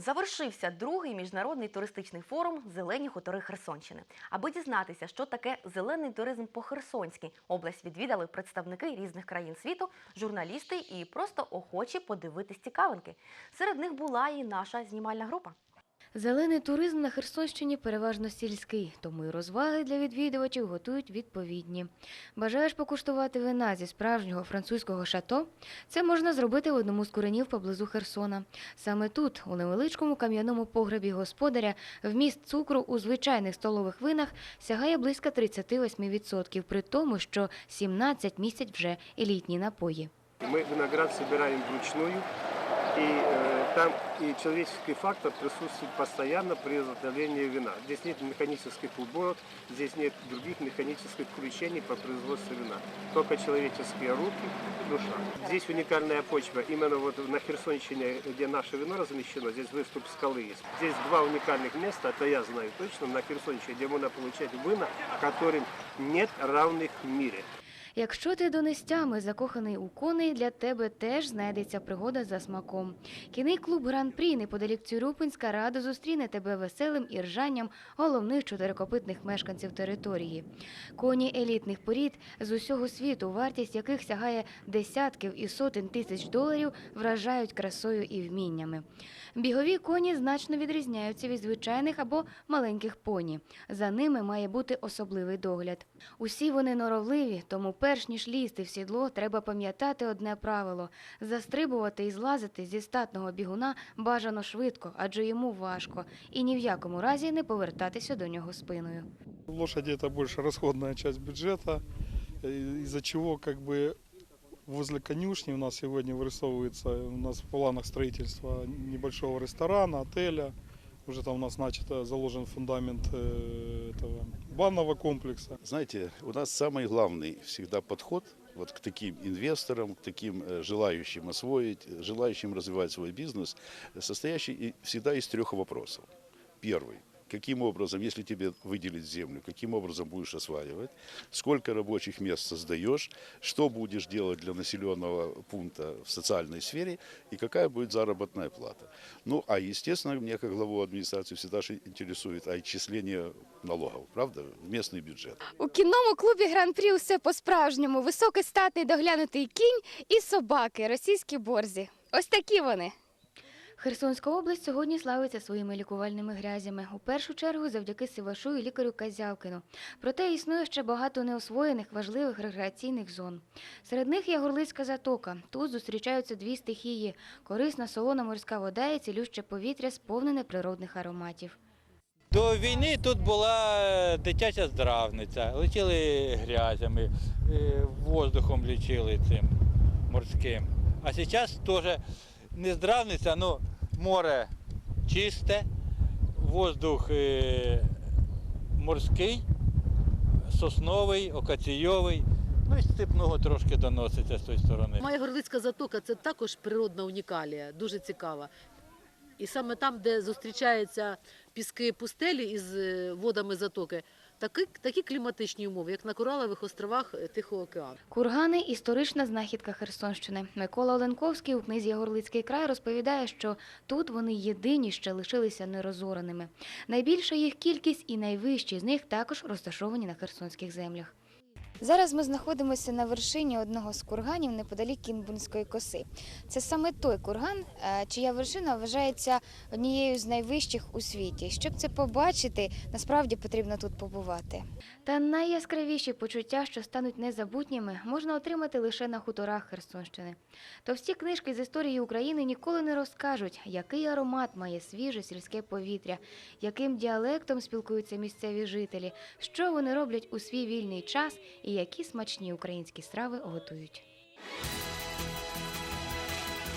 Завершився другий міжнародний туристичний форум Зелені хутори Херсонщини. Аби дізнатися, що таке зелений туризм по-херсонськи, область відвідали представники різних країн світу, журналісти і просто охочі подивитись цікавинки. Серед них була і наша знімальна група. Зелений туризм на Херсонщині переважно сільський, тому і розваги для відвідувачів готують відповідні. Бажаєш покуштувати вина зі справжнього французького шато? Це можна зробити в одному з куренів поблизу Херсона. Саме тут, у невеличкому кам'яному погребі господаря, вміст цукру у звичайних столових винах сягає близько 38%, при тому, що 17 місяць вже елітні напої. Мы виноград собираем вручную, и э, там и человеческий фактор присутствует постоянно при изготовлении вина. Здесь нет механических уборок, здесь нет других механических включений по производству вина. Только человеческие руки и душа. Здесь уникальная почва. Именно вот на Херсонщине, где наше вино размещено, здесь выступ скалы есть. Здесь два уникальных места, это я знаю точно, на Херсонщине, где можно получать вина, которым нет равных в мире. Якщо ти донестями закоханий у коней, для тебе теж знайдеться пригода за смаком. Кінний клуб Гран-прі неподалік Цюрюпинська радо зустріне тебе веселим і ржанням головних чотирикопитних мешканців території. Коні елітних порід з усього світу, вартість яких сягає десятків і сотень тисяч доларів, вражають красою і вміннями. Бігові коні значно відрізняються від звичайних або маленьких поні. За ними має бути особливий догляд. Усі вони норовливі, тому перш ніж лізти в сідло, треба пам'ятати одне правило: застрибувати і злазити зі статного бігуна бажано швидко, адже йому важко, і ні в якому разі не повертатися до нього спиною. Лошади это больше расходная часть бюджета, э, из-за чего как бы возле конюшни у нас сегодня вырисовывается у нас в планах строительства небольшого ресторана, отеля. Уже там у нас начато заложен фундамент э, этого банного комплекса. Знаете, у нас самый главный всегда подход вот к таким инвесторам, к таким э, желающим освоить, э, желающим развивать свой бизнес, э, состоящий и- всегда из трех вопросов. Первый. Каким образом, если тебе выделить землю, каким образом будешь осваивать, сколько рабочих мест создаешь, что будешь делать для населенного пункта в социальной сфере и какая будет заработная плата. Ну, а естественно, меня как главу администрации всегда интересует отчисление налогов, правда, в местный бюджет. У кінному клубі Гран-прі усе по-справжньому. Високий статний доглянутий кінь і собаки, російські борзі. Ось такі вони. Херсонська область сьогодні славиться своїми лікувальними грязями. У першу чергу завдяки Сивашу і лікарю Казявкину. Проте існує ще багато неосвоєних важливих рекреаційних зон. Серед них є Горлицька затока. Тут зустрічаються дві стихії: корисна солона морська вода і цілюще повітря, сповнене природних ароматів. До війни тут була е, дитяча здравниця, лечили грязями, е, воздухом лічили цим морським. А зараз теж не здравниця, але море чисте, воздух е, морський, сосновий, окаційовий, ну і степного трошки доноситься з тої сторони. Моя Горлицька затока це також природна унікалія, дуже цікава. І саме там, де зустрічаються піски пустелі із е, водами затоки, такі, такі кліматичні умови, як на Коралових островах е, Тихого океану. Кургани історична знахідка Херсонщини. Микола Оленковський у книзі Горлицький край розповідає, що тут вони єдині ще лишилися нерозореними. Найбільша їх кількість і найвищі з них також розташовані на херсонських землях. Зараз ми знаходимося на вершині одного з курганів неподалік Кінбурнської коси. Це саме той курган, е, чия вершина вважається однією з найвищих у світі. Щоб це побачити, насправді потрібно тут побувати. Та найяскравіші почуття, що стануть незабутніми, можна отримати лише на хуторах Херсонщини. Товсті книжки з історії України ніколи не розкажуть, який аромат має свіже сільське повітря, яким діалектом спілкуються місцеві жителі, що вони роблять у свій вільний час і які смачні українські страви готують.